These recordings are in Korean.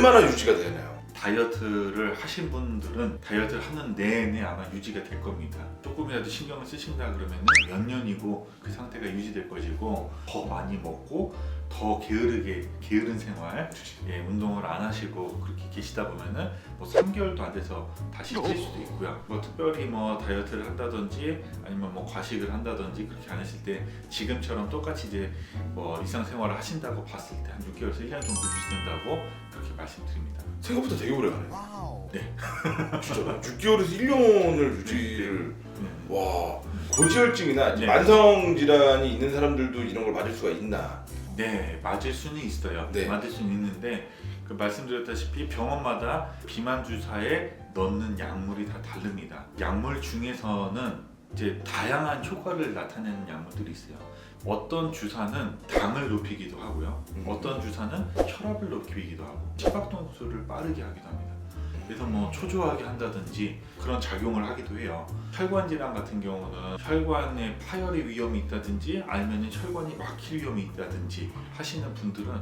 얼마나 유지가 되나요? 다이어트를 하신 분들은 다이어트를 하는 내내 아마 유지가 될 겁니다. 조금이라도 신경을 쓰신다 그러면 몇 년이고 그 상태가 유지될 것이고 더 많이 먹고 더 게으르게 게으른 생활, 예, 운동을 안 하시고 그렇게 계시다 보면은 뭐 3개월도 안 돼서 다시 찔 수도 있고요. 뭐 특별히 뭐 다이어트를 한다든지 아니면 뭐 과식을 한다든지 그렇게 안 했을 때 지금처럼 똑같이 이제 뭐 일상생활을 하신다고 봤을 때 한 6개월에서 1년 정도 유지된다고 그렇게 말씀드립니다. 생각보다 되게 오래 가네요. 네. 진짜 6개월에서 1년을 유지를 네. 와 고지혈증이나 네. 만성 질환이 있는 사람들도 이런 걸 맞을 수가 있나? 네, 맞을 수는 있어요. 네. 맞을 수는 있는데 그 말씀드렸다시피 병원마다 비만 주사에 넣는 약물이 다 다릅니다. 약물 중에서는 이제 다양한 효과를 나타내는 약물들이 있어요. 어떤 주사는 당을 높이기도 하고요. 음. 어떤 주사는 혈압을 높이기도 하고 심박동수를 빠르게 하기도 합니다. 그래서 뭐 초조하게 한다든지 그런 작용을 하기도 해요. 혈관 질환 같은 경우는 혈관에 파열의 위험이 있다든지 아니면 혈관이 막힐 위험이 있다든지 하시는 분들은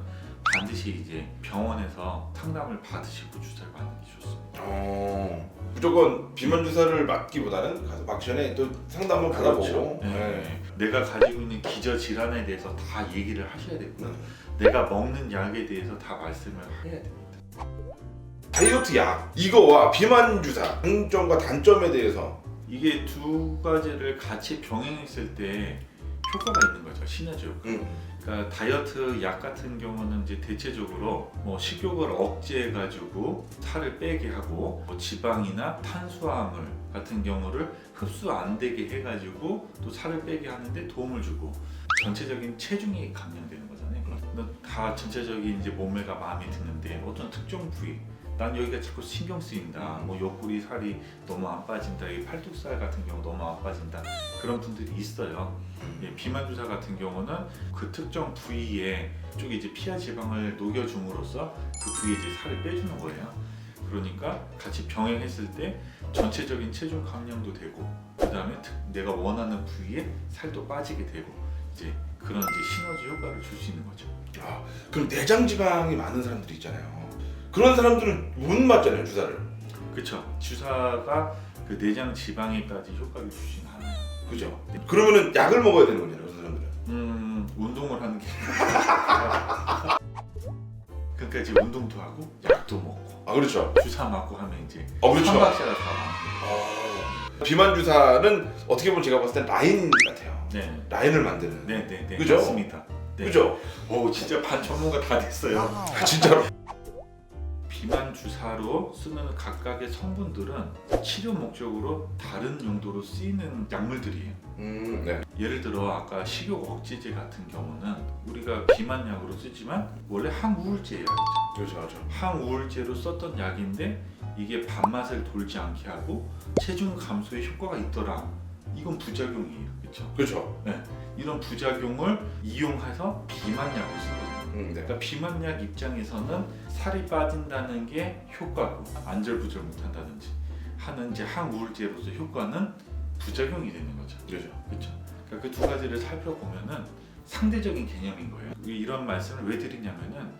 반드시 이제 병원에서 상담을 받으시고 주사를 맞는 게 좋습니다. 어, 무조건 비만 주사를 맞기보다는 가서 맞기 전에 또 상담 한번 받아보고 네. 네. 내가 가지고 있는 기저 질환에 대해서 다 얘기를 하셔야 되고요. 네. 내가 먹는 약에 대해서 다 말씀을 해야 됩니다. 다이어트 약 이거와 비만 주사 장점과 단점에 대해서 이게 두 가지를 같이 병행했을 때 효과가 있는 거죠. 시너지 효과. 음. 그러니까 다이어트 약 같은 경우는 이제 대체적으로 뭐 식욕을 억제해 가지고 살을 빼게 하고 뭐 지방이나 탄수화물 같은 경우를 흡수 안 되게 해 가지고 또 살을 빼게 하는데 도움을 주고 전체적인 체중이 감량되는 거잖아요. 그럼 다 전체적인 이제 몸매가 마음에 드는데 어떤 특정 부위 난 여기가 자꾸 신경 쓰인다. 뭐 옆구리 살이 너무 안 빠진다. 이 팔뚝살 같은 경우 너무 안 빠진다. 그런 분들이 있어요. 예, 비만 주사 같은 경우는 그 특정 부위에 쪽에 이제 피하 지방을 녹여줌으로써 그 부위에 이제 살을 빼주는 거예요. 그러니까 같이 병행했을 때 전체적인 체중 감량도 되고 그 다음에 내가 원하는 부위에 살도 빠지게 되고 이제 그런 이제 시너지 효과를 줄 수 있는 거죠. 아, 그럼 내장 지방이 많은 사람들이 있잖아요. 그런 사람들은 못 맞잖아요 주사를. 그렇죠. 주사가 그 내장 지방에까지 효과를 주진 않아요. 그죠? 그러면은 약을 먹어야 되는 거잖아요 그런 사람들은. 음 운동을 하는 게 그러니까 이제 운동도 하고 약도 먹고 아 그렇죠. 주사 맞고 하면 이제 어 그렇죠. 삼박자가 다. 어, 비만 주사는 어떻게 보면 제가 봤을 땐 라인 같아요. 네, 라인을 만드는. 네, 네, 네, 그죠? 맞습니다. 네. 그죠? 오 진짜 반 전문가 다 됐어요. 아, 진짜로. 비만 주사로 쓰는 각각의 성분들은 치료 목적으로 다른 용도로 쓰이는 약물들이에요. 음, 네. 예를 들어 아까 식욕 억제제 같은 경우는 우리가 비만약으로 쓰지만 원래 항우울제예요. 그렇죠, 그렇죠. 항우울제로 썼던 약인데 이게 밥맛을 돌지 않게 하고 체중 감소에 효과가 있더라. 이건 부작용이에요. 그렇죠? 그렇죠. 이런 부작용을 이용해서 비만약을 쓴 거죠. 음, 네. 그러니까 비만약 입장에서는 살이 빠진다는 게 효과고 안절부절 못한다든지 하는 이제 항우울제로서 효과는 부작용이 되는 거죠. 그렇죠. 그렇죠. 그러니까 그 두 가지를 살펴보면은 상대적인 개념인 거예요. 이런 말씀을 왜 드리냐면은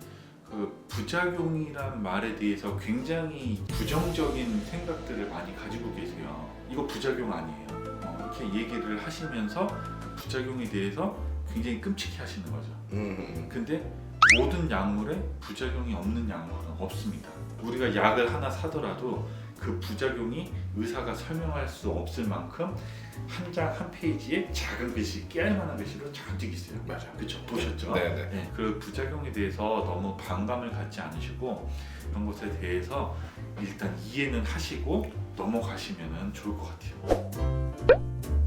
그 부작용이란 말에 대해서 굉장히 부정적인 생각들을 많이 가지고 계세요. 이거 부작용 아니에요. 어, 이렇게 얘기를 하시면서 그 부작용에 대해서 굉장히 끔찍해 하시는 거죠. 음. 근데 모든 약물에 부작용이 없는 약물은 없습니다. 우리가 약을 하나 사더라도 그 부작용이 의사가 설명할 수 없을 만큼 한 장 한 페이지에 작은 글씨, 깨알만한 글씨로 잔뜩 있어요. 맞아. 그쵸? 보셨죠? 네, 네. 네, 그 부작용에 대해서 너무 반감을 갖지 않으시고 이런 것에 대해서 일단 이해는 하시고 넘어가시면 좋을 것 같아요.